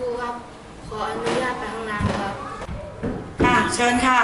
ครูครับ ขออนุญาตไปห้องน้ำครับ ค่ะ เชิญค่ะ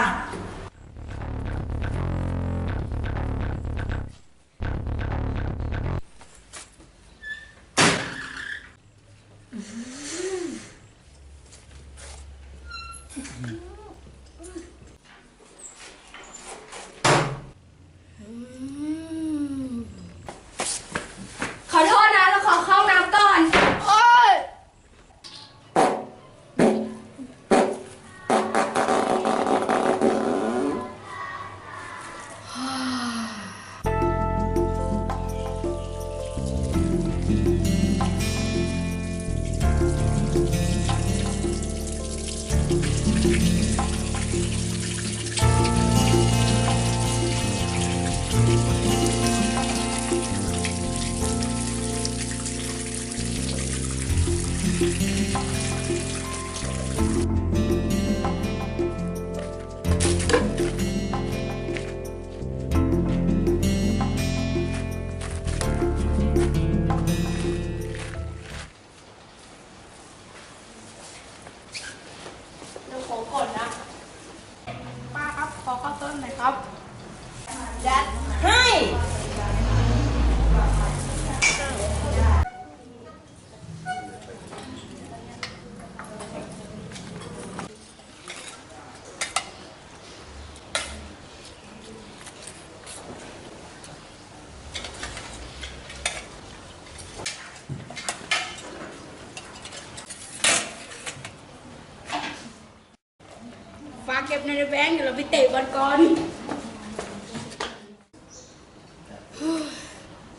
แบงค์เดี๋ยวเราไปเตะบอลก่อน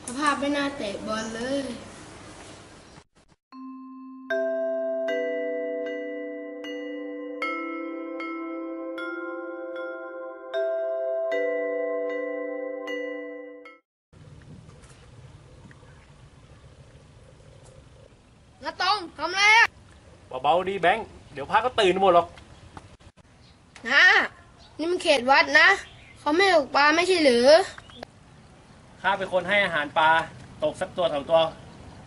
สภาพไม่น่าเตะบอลเลยน้าตองทำอะไรอะเบาๆดีแบงค์ เดี๋ยวพระก็ตื่นหมดหรอก นะนี่มันเขตวัดนะ เขาไม่ตกปลาไม่ใช่หรือ ข้าเป็นคนให้อาหารปลา ตกสักตัวสองตัว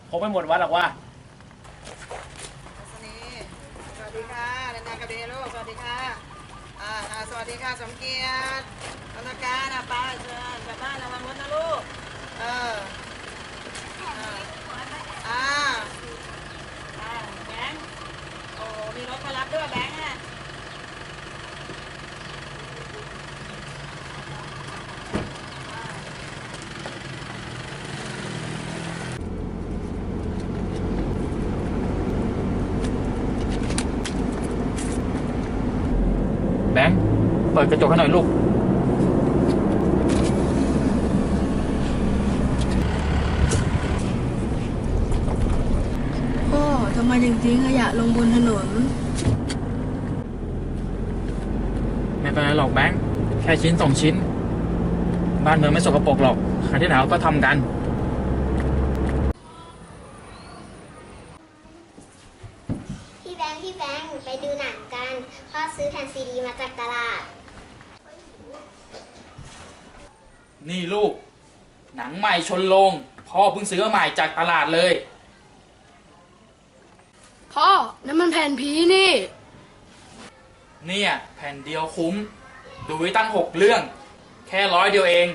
คงไม่หมดวัดหรอกว่า สนีสวัสดีค่ะนันดากระเบโลสวัสดีค่ะอ่าอ่าสวัสดีค่ะสมเกียรติธนาการอะป้าเชิญกลับบ้านระวังรถนะลูก เออ อ่าอ่าอ่าแบงค์โอ้มีรถมารับด้วยแบงค์อะ แบงค์ เปิดกระจกให้หน่อยลูก พ่อทำไมถึงทิ้งขยะลงบนถนน ไม่เป็นไรหรอกแบงค์ แค่ชิ้นสองชิ้น บ้านเมืองไม่สกปรกหรอกใครที่หนาวก็ทำกันพี่แบงค์พี่แบงค์ไปดูหนังกันพ่อซื้อแผ่นซีดีมาจากตลาด นี่ลูก หนังใหม่ชนโลง พ่อเพิ่งซื้อมาใหม่จากตลาดเลย พ่อนั่นมันแผ่นผีนี่ เนี่ย แผ่นเดียวคุ้ม ดูไว้ตั้งหกเรื่อง แค่ร้อยเดียวเอง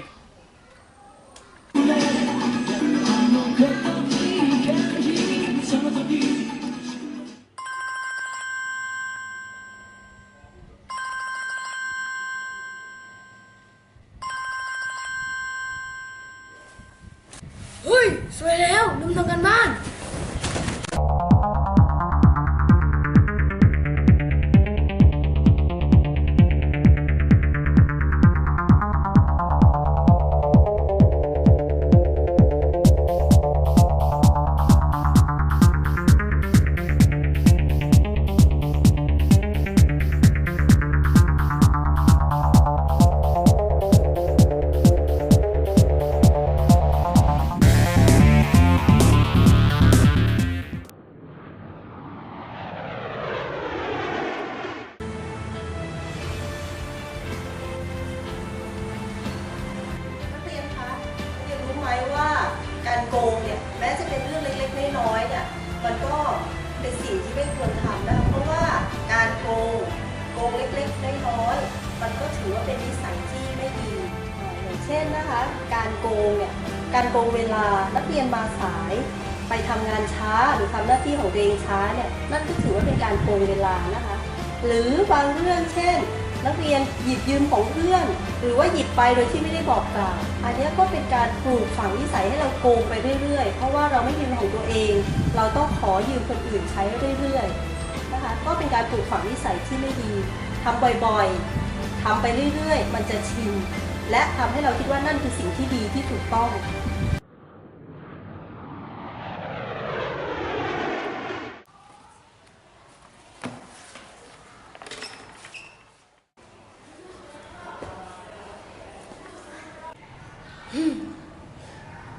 สวยแล้วลืมทำกันบ้าน งเล็กๆน้อย มันก็ถือว่าเป็นนิสัยที่ไม่ดีอย่างเช่นนะคะ การโกงเนี่ยการโกงเวลานักเรียนมาสาย ไปทำงานช้าหรือทำหน้าที่ของตัวเองช้าเนี่ยนั่นก็ถือว่าเป็นการโกงเวลานะคะ หรือบางเรื่องเช่น นักเรียนหยิบยืมของเพื่อน หรือว่าหยิบไปโดยที่ไม่ได้บอกกล่าวอันนี้ก็เป็นการปลูกฝังนิสัยให้เราโกงไปเรื่อยๆ เพราะว่าเราไม่มีของตัวเอง เราต้องขอยืมคนอื่นใช้เรื่อยๆนะคะก็เป็นการปลูกฝังนิสัยที่ไม่ดี ทำบ่อยๆทำไปเรื่อยๆ มันจะชิน และทำให้เราคิดว่านั่นคือสิ่งที่ดีที่ถูกต้อง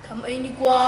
ทำเองดีกว่า